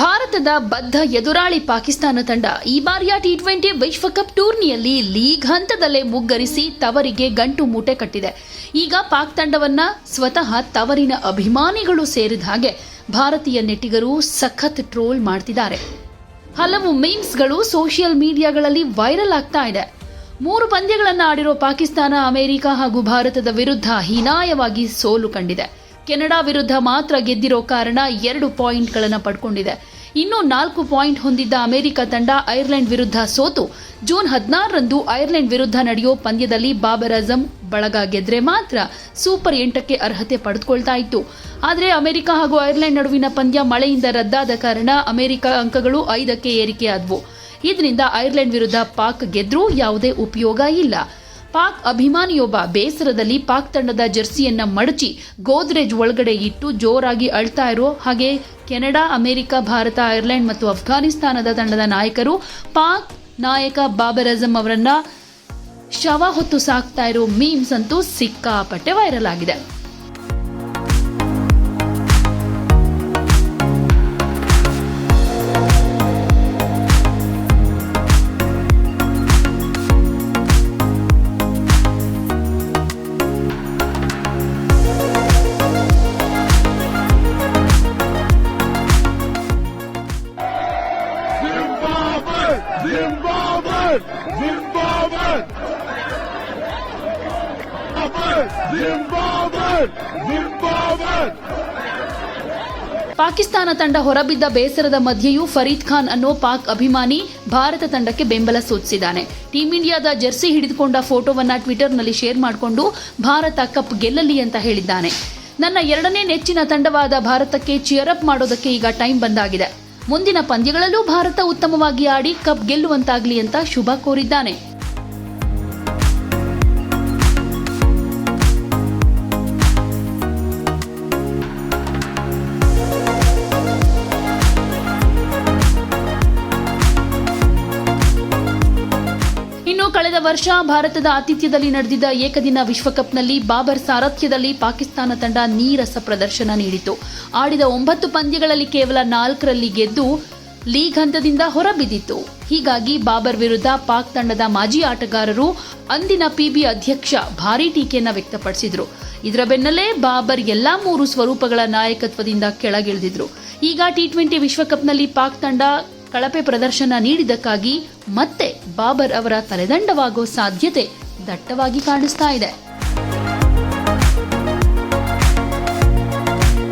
ಭಾರತದ ಬದ್ಧ ಎದುರಾಳಿ ಪಾಕಿಸ್ತಾನ ತಂಡ ಈ ಬಾರಿಯ ಟಿ ಟ್ವೆಂಟಿ ವಿಶ್ವಕಪ್ ಟೂರ್ನಿಯಲ್ಲಿ ಲೀಗ್ ಹಂತದಲ್ಲೇ ಮುಗ್ಗರಿಸಿ ತವರಿಗೆ ಗಂಟು ಮೂಟೆ ಕಟ್ಟಿದೆ. ಈಗ ಪಾಕ್ ತಂಡವನ್ನ ಸ್ವತಃ ತವರಿನ ಅಭಿಮಾನಿಗಳು ಸೇರಿದ ಹಾಗೆ ಭಾರತೀಯ ನೆಟ್ಟಿಗರು ಸಖತ್ ಟ್ರೋಲ್ ಮಾಡ್ತಿದ್ದಾರೆ. ಹಲವು ಮೀಮ್ಸ್ಗಳು ಸೋಷಿಯಲ್ ಮೀಡಿಯಾಗಳಲ್ಲಿ ವೈರಲ್ ಆಗ್ತಾ ಇದೆ. ಮೂರು ಪಂದ್ಯಗಳನ್ನು ಆಡಿರೋ ಪಾಕಿಸ್ತಾನ, ಅಮೆರಿಕ ಹಾಗೂ ಭಾರತದ ವಿರುದ್ಧ ಹೀನಾಯವಾಗಿ ಸೋಲು ಕಂಡಿದೆ. ಕೆನಡಾ ವಿರುದ್ಧ ಮಾತ್ರ ಗೆದ್ದಿರೋ ಕಾರಣ ಎರಡು ಪಾಯಿಂಟ್ಗಳನ್ನು ಪಡ್ಕೊಂಡಿದೆ. ಇನ್ನು ನಾಲ್ಕು ಪಾಯಿಂಟ್ ಹೊಂದಿದ್ದ ಅಮೆರಿಕ ತಂಡ ಐರ್ಲೆಂಡ್ ವಿರುದ್ಧ ಸೋತು. ಜೂನ್ ಹದಿನಾರರಂದು ಐರ್ಲೆಂಡ್ ವಿರುದ್ಧ ನಡೆಯೋ ಪಂದ್ಯದಲ್ಲಿ ಬಾಬರ್ ಅಜಮ್ ಬಳಗ ಗೆದ್ರೆ ಮಾತ್ರ ಸೂಪರ್ ಎಂಟಕ್ಕೆ ಅರ್ಹತೆ ಪಡೆದುಕೊಳ್ತಾ ಇತ್ತು. ಆದರೆ ಅಮೆರಿಕ ಹಾಗೂ ಐರ್ಲೆಂಡ್ ನಡುವಿನ ಪಂದ್ಯ ಮಳೆಯಿಂದ ರದ್ದಾದ ಕಾರಣ ಅಮೆರಿಕ ಅಂಕಗಳು ಐದಕ್ಕೆ ಏರಿಕೆಯಾದವು. ಇದರಿಂದ ಐರ್ಲೆಂಡ್ ವಿರುದ್ಧ ಪಾಕ್ ಗೆದ್ರೂ ಯಾವುದೇ ಉಪಯೋಗ ಇಲ್ಲ. ಪಾಕ್ ಅಭಿಮಾನಿಯೊಬ್ಬ ಬೇಸರದಲ್ಲಿ ಪಾಕ್ ತಂಡದ ಜೆರ್ಸಿಯನ್ನ ಮಡಚಿ ಗೋದ್ರೇಜ್ ಒಳಗಡೆ ಇಟ್ಟು ಜೋರಾಗಿ ಅಳ್ತಾ ಇರೋ ಹಾಗೆ ಕೆನಡಾ, ಅಮೆರಿಕ, ಭಾರತ, ಐರ್ಲೆಂಡ್ ಮತ್ತು ಅಫ್ಘಾನಿಸ್ತಾನದ ತಂಡದ ನಾಯಕರು ಪಾಕ್ ನಾಯಕ ಬಾಬರ್ ಅಜಂ ಅವರನ್ನ ಶವ ಹೊತ್ತು ಸಾಕ್ತಾ ಇರೋ ಮೀಮ್ಸ್ ಅಂತೂ ಸಿಕ್ಕಾಪಟ್ಟೆ ವೈರಲ್ ಆಗಿದೆ. Zimbabwe! Zimbabwe! Zimbabwe! ಪಾಕಿಸ್ತಾನ ತಂಡ ಹೊರಬಿದ್ದ ಬೇಸರದ ಮಧ್ಯೆಯೂ ಫರೀದ್ ಖಾನ್ ಅನ್ನೋ ಪಾಕ್ ಅಭಿಮಾನಿ ಭಾರತ ತಂಡಕ್ಕೆ ಬೆಂಬಲ ಸೂಚಿಸಿದ್ದಾನೆ ಟೀಂ ಇಂಡಿಯಾದ ಜೆರ್ಸಿ ಹಿಡಿದುಕೊಂಡ ಫೋಟೋವನ್ನ ಟ್ವಿಟರ್ನಲ್ಲಿ ಶೇರ್ ಮಾಡಿಕೊಂಡು ಭಾರತ ಕಪ್ ಗೆಲ್ಲಲಿ ಅಂತ ಹೇಳಿದ್ದಾನೆ ನನ್ನ ಎರಡನೇ ನೆಚ್ಚಿನ ತಂಡವಾದ ಭಾರತಕ್ಕೆ ಚಿಯರ್ ಅಪ್ ಮಾಡೋದಕ್ಕೆ ಈಗ ಟೈಮ್ ಬಂದಾಗಿದೆ ಮುಂದಿನ ಪಂದ್ಯಗಳಲ್ಲೂ ಭಾರತ ಉತ್ತಮವಾಗಿ ಆಡಿ ಕಪ್ ಗೆಲ್ಲುವಂತಾಗ್ಲಿ ಅಂತ ಶುಭ ಕೋರಿದ್ದಾನೆ. ಕಳೆದ ವರ್ಷ ಭಾರತದ ಆತಿಥ್ಯದಲ್ಲಿ ನಡೆದಿದ್ದ ಏಕದಿನ ವಿಶ್ವಕಪ್ನಲ್ಲಿ ಬಾಬರ್ ಸಾರಥ್ಯದಲ್ಲಿ ಪಾಕಿಸ್ತಾನ ತಂಡ ನೀರಸ ಪ್ರದರ್ಶನ ನೀಡಿತು. ಆಡಿದ ಒಂಬತ್ತು ಪಂದ್ಯಗಳಲ್ಲಿ ಕೇವಲ ನಾಲ್ಕರಲ್ಲಿ ಗೆದ್ದು ಲೀಗ್ ಹಂತದಿಂದ ಹೊರಬಿದ್ದಿತ್ತು. ಹೀಗಾಗಿ ಬಾಬರ್ ವಿರುದ್ಧ ಪಾಕ್ ತಂಡದ ಮಾಜಿ ಆಟಗಾರರು, ಅಂದಿನ ಪಿಬಿ ಅಧ್ಯಕ್ಷ ಭಾರೀ ಟೀಕೆಯನ್ನು ವ್ಯಕ್ತಪಡಿಸಿದ್ರು. ಇದರ ಬೆನ್ನಲ್ಲೇ ಬಾಬರ್ ಎಲ್ಲಾ ಮೂರು ಸ್ವರೂಪಗಳ ನಾಯಕತ್ವದಿಂದ ಕೆಳಗಿಳಿದಿದ್ರು. ಈಗ ಟಿ ಟ್ವೆಂಟಿ ವಿಶ್ವಕಪ್ನಲ್ಲಿ ಪಾಕ್ ತಂಡ ಕಳಪೆ ಪ್ರದರ್ಶನ ನೀಡಿದ್ದಕ್ಕಾಗಿ ಮತ್ತೆ ಬಾಬರ್ ಅವರ ತಲೆದಂಡವಾಗೋ ಸಾಧ್ಯತೆ ದಟ್ಟವಾಗಿ ಕಾಣಿಸ್ತಾ ಇದೆ.